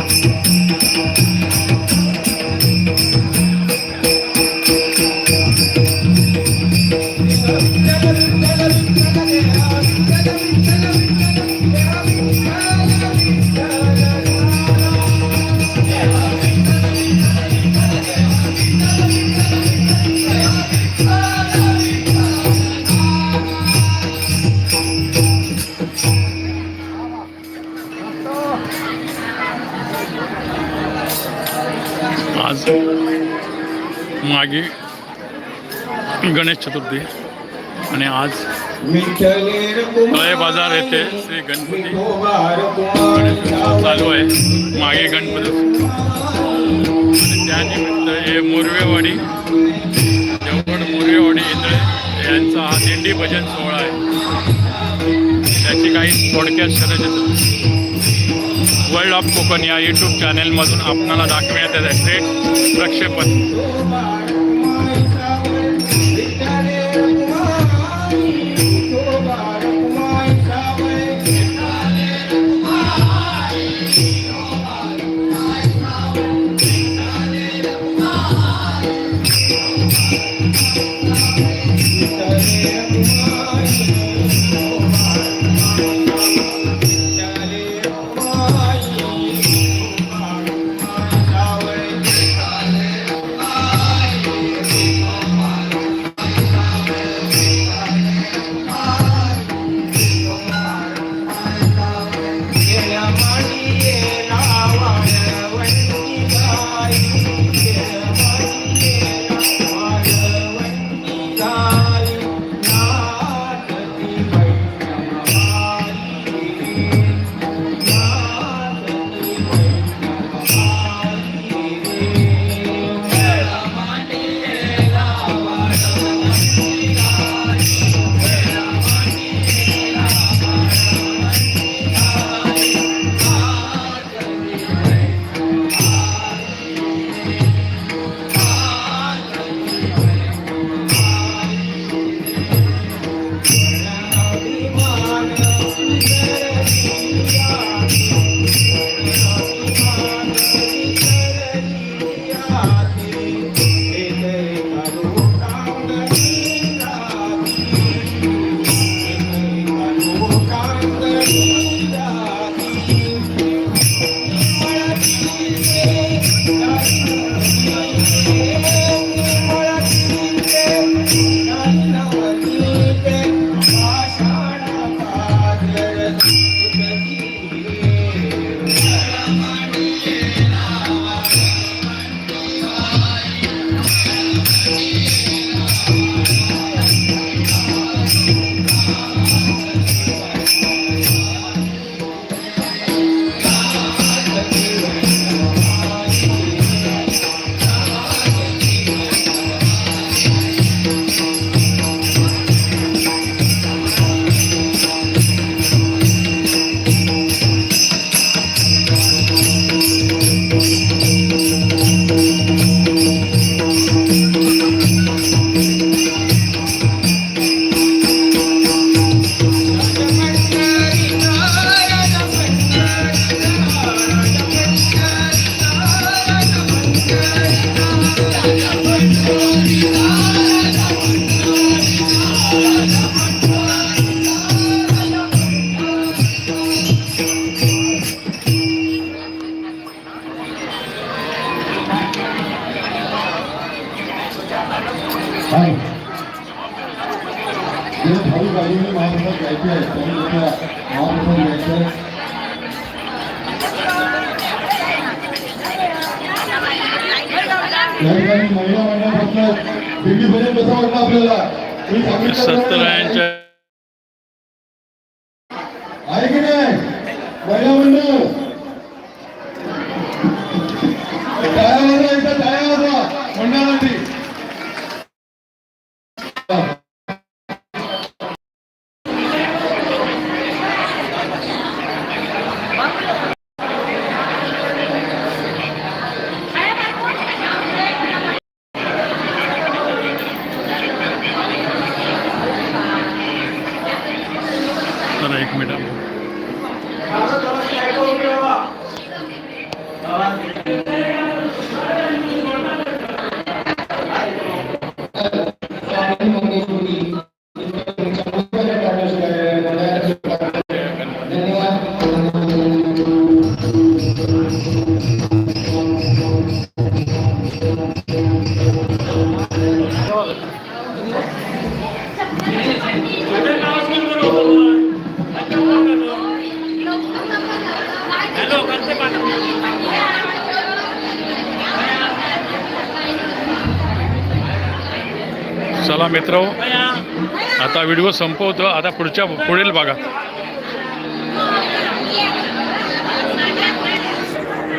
Don't stop. आज मागे गणेश चतुर्थी आणि आज तळे बाजार येथे श्री गणपती चालू आहे. मागे गणपती. आणि त्यानिमित्त हे मोरवेवाडी देवगड मोरवेवाडी इंद्रे यांचा हा दिंडी भजन सोहळा आहे. त्याची काही थोडक्यात शरद वर्ल्ड ऑफ कोकण या यूट्यूब चॅनेलमधून आपणाला दाखवण्यात येत आहे थेट प्रक्षेपण. Yeah. आहे. जे भाऊ महिला मंडळापासून दिल्लीपर्यंत कसं वाटलं आपल्याला? मी सांगितलं आहे नाही? महिला मंडळ. तयार तर एक मिनिट चला मित्र आता व्हिडिओ संपवतो. आता पुढच्या पुढील भागात.